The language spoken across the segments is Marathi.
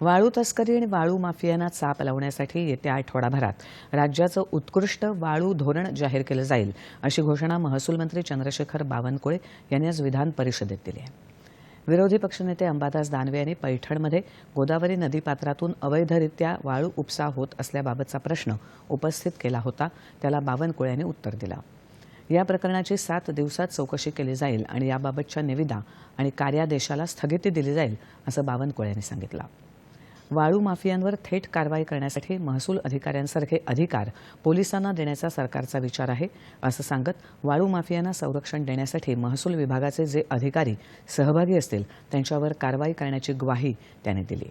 वाळू तस्करी आणि वाळू माफियांना चाप लावण्यासाठी येत्या आठवडाभरात राज्याचं उत्कृष्ट वाळू धोरण जाहीर केलं जाईल अशी घोषणा महसूल मंत्री चंद्रशेखर बावनकुळे यांनी आज विधान परिषदेत दिली आहे. विरोधी पक्षनेते अंबादास दानवे यांनी पैठणमध्ये गोदावरी नदीपात्रातून अवैधरित्या वाळू उपसा होत असल्याबाबतचा प्रश्न उपस्थित केला होता त्याला बावनकुळे यांनी उत्तर दिलं. या प्रकरणाची सात दिवसात चौकशी केली जाईल आणि याबाबतच्या निविदा आणि कार्यादेशाला स्थगिती दिली जाईल असं बावनकुळे यांनी सांगितलं. वाळू माफियांवर थेट कारवाई करण्यासाठी महसूल अधिकाऱ्यांसारखे अधिकार पोलिसांना देण्याचा सरकारचा विचार आहे असं सांगत वाळू माफियांना संरक्षण देण्यासाठी महसूल विभागाचे जे अधिकारी सहभागी असतील त्यांच्यावर कारवाई करण्याची ग्वाही त्यांनी दिली.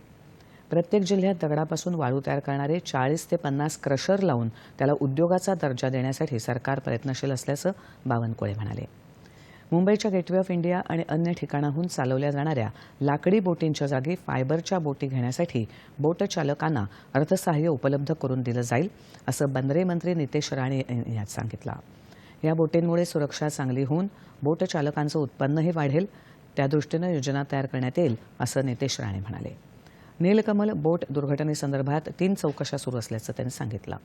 प्रत्येक जिल्ह्यात दगडापासून वाळू तयार करणारे चाळीस ते पन्नास क्रशर लावून त्याला उद्योगाचा दर्जा देण्यासाठी सरकार प्रयत्नशील असल्याचं बावनकुळे म्हणाले. मुंबईच्या गेटवे ऑफ इंडिया आणि अन्य ठिकाणाहून चालवल्या जाणाऱ्या लाकडी बोटींच्या जागी फायबरच्या बोटी घेण्यासाठी बोटचालकांना अर्थसहाय्य उपलब्ध करून दिलं जाईल असं बंदरे मंत्री नितेश राणे यांनी आज सांगितलं. या बोटींमुळे सुरक्षा चांगली होऊन बोटचालकांचं उत्पन्नही वाढेल त्यादृष्टीनं योजना तयार करण्यात येईल असं नितेश राणे म्हणाले. नीलकमल बोट दुर्घटनेसंदर्भात तीन चौकशा सुरू असल्याचं त्यांनी सांगितलं.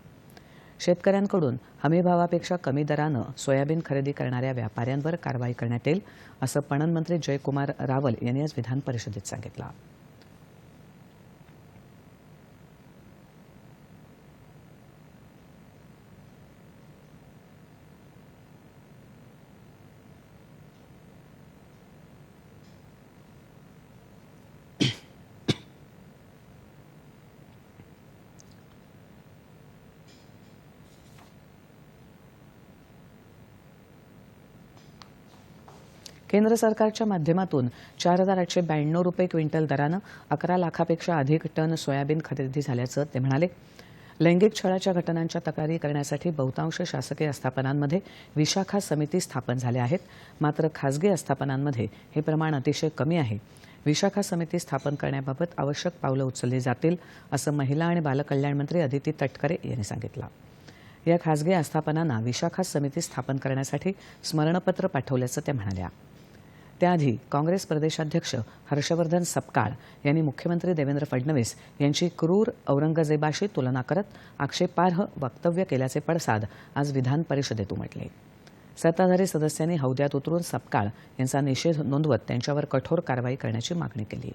शेतकऱ्यांकडून हमीभावापेक्षा कमी दरानं सोयाबीन खरेदी करणाऱ्या व्यापाऱ्यांवर कारवाई करण्यात येईल असं पणन मंत्री जयकुमार रावल यांनी आज विधान परिषदेत सांगितलं. केंद्र सरकारच्या माध्यमातून चार हजार आठशे ब्याण्णव रुपये क्विंटल दरानं अकरा लाखापेक्षा अधिक टन सोयाबीन खरेदी झाल्याचं ते म्हणाले. लैंगिक छळाच्या घटनांच्या तक्रारी करण्यासाठी बहुतांश शासकीय आस्थापनांमध्ये विशाखा समिती स्थापन झाल्या आहेत. मात्र खासगी आस्थापनांमध्ये हे प्रमाण अतिशय कमी आहे. विशाखा समिती स्थापन करण्याबाबत आवश्यक पावलं उचलली जातील असं महिला आणि बालकल्याण मंत्री अदिती तटकरे यांनी सांगितलं. या खासगी आस्थापनांना विशाखा समिती स्थापन करण्यासाठी स्मरणपत्र पाठवल्याचं त्या म्हणाल्या. त्याआधी काँग्रेस प्रदेशाध्यक्ष हर्षवर्धन सपकाळ यांनी मुख्यमंत्री देवेंद्र फडणवीस यांची क्रूर औरंगजेबाशी तुलना करत आक्षेपार्ह वक्तव्य केल्याचे पडसाद आज विधान परिषदेत उमटले. सत्ताधारी सदस्यांनी हौद्यात उतरून सपकाळ यांचा निषेध नोंदवत त्यांच्यावर कठोर कारवाई करण्याची मागणी केली.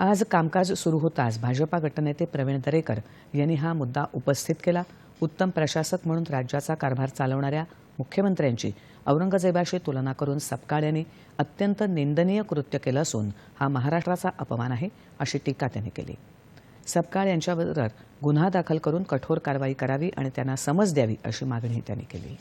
आज कामकाज सुरू होताच भाजपा गटनेते प्रवीण दरेकर यांनी हा मुद्दा उपस्थित केला. उत्तम प्रशासक म्हणून राज्याचा कारभार चालवणाऱ्या मुख्यमंत्र्यांची. औरंगजेबाशी तुलना करून सपकाळ यांनी अत्यंत निंदनीय कृत्य केलं असून हा महाराष्ट्राचा अपमान आहे अशी टीका त्यांनी केली. सपकाळ यांच्यावर गुन्हा दाखल करून कठोर कारवाई करावी आणि त्यांना समज द्यावी अशी मागणी त्यांनी केली.